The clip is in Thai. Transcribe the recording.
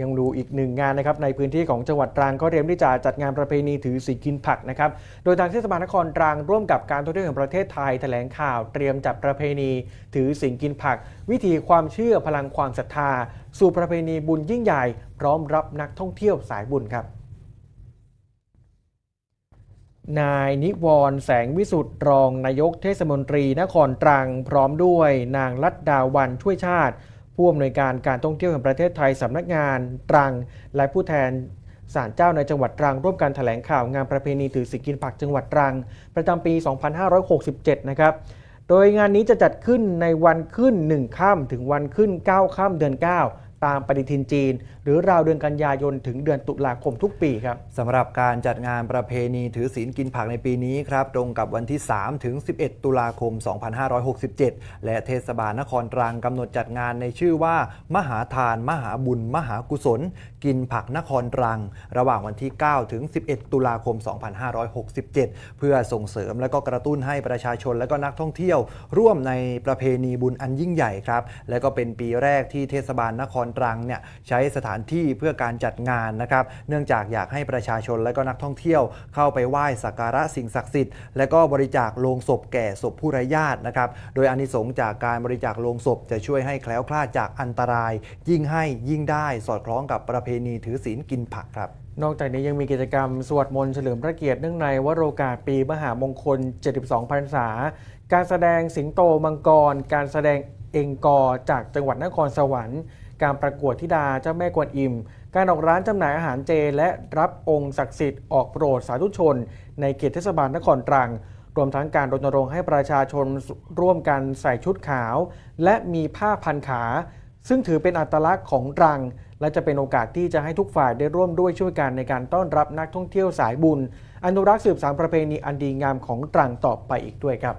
ยังดูอีกหนึ่งงานนะครับในพื้นที่ของจังหวัดตรังก็เตรียมที่จะจัดงานประเพณีถือศีลกินผักนะครับโดยทางเทศบาลนครตรังร่วมกับการท่องเที่ยวแห่งประเทศไทยแถลงข่าวเตรียมจัดประเพณี ถือศีลกินผัก วิธีความเชื่อพลังความศรัทธา สู่ประเพณีบุญยิ่งใหญ่ พร้อมรับนักท่องเที่ยวสายบุญครับนายนิวรแสงวิสุทธ์รองนายกเทศมนตรีนครตรัง พร้อมด้วยนางลัดดาวันช่วยชาติ ผู้อำนวยการการท่องเที่ยวแห่งประเทศไทยสำนักงานตรัง และผู้แทนศาลเจ้าในจังหวัดตรังร่วมกันแถลงข่าวงานประเพณีถือศีลกินผักจังหวัดตรัง ประจำปี 2567 นะครับ โดยงานนี้จะจัดขึ้นในวันขึ้น 1 ค่ำถึงวันขึ้น 9 ค่ำเดือน 9 ตามปฏิทินจีน หรือราวเดือนกันยายนถึงเดือนตุลาคมทุกปีครับสำหรับการจัดงานประเพณีถือศีลกินผักในปีนี้ครับตรงกับวันที่ 3 ถึง 11 ตุลาคม 2567 และเทศบาลนครตรังกำหนดจัดงานในชื่อว่า มหาทาน มหาบุญ มหากุศล กินผักนครตรัง ระหว่างวันที่ 9 ถึง 11 ตุลาคม 2567 เพื่อส่งเสริมและก็กระตุ้นให้ประชาชนและก็นักท่องเที่ยว ร่วมในประเพณีบุญอันยิ่งใหญ่ครับและก็เป็นปีแรกที่เทศบาลนครตรังเนี่ยใช้สถานที่เพื่อการจัดงานนะครับ เนื่องจากอยากให้ประชาชนและก็นักท่องเที่ยวเข้าไปไหว้สักการะสิ่งศักดิ์สิทธิ์และก็บริจาคโลงศพแก่ศพผู้ไร้ญาตินะครับ โดยอานิสงส์จากการบริจาคโลงศพจะช่วยให้แคล้วคลาดจากอันตราย ยิ่งให้ยิ่งได้สอดคล้องกับประเพณีถือศีลกินผักครับนอกจากนี้ยังมีกิจกรรมสวดมนต์เฉลิมพระเกียรติเนื่องในวโรกาสปีมหามงคล 72 พรรษา การแสดงสิงโตมังกร การแสดง เองกอจากจังหวัดนครสวรรค์ การประกวดธิดาเจ้าแม่กวนอิม การออกร้านจำหน่ายอาหารเจ และรับองค์ศักดิ์สิทธิ์ออกโปรดสาธุชน ในเขตเทศบาลนครตรัง รวมทั้งการรณรงค์ให้ประชาชนร่วมกันใส่ชุดขาว และมีผ้าพันขา ซึ่งถือเป็นอัตลักษณ์ของตรัง และจะเป็นโอกาสที่จะให้ทุกฝ่ายได้ร่วมด้วยช่วยกันในการต้อนรับนักท่องเที่ยวสายบุญ อนุรักษ์สืบสานประเพณีอันดีงามของตรังต่อไปอีกด้วยครับ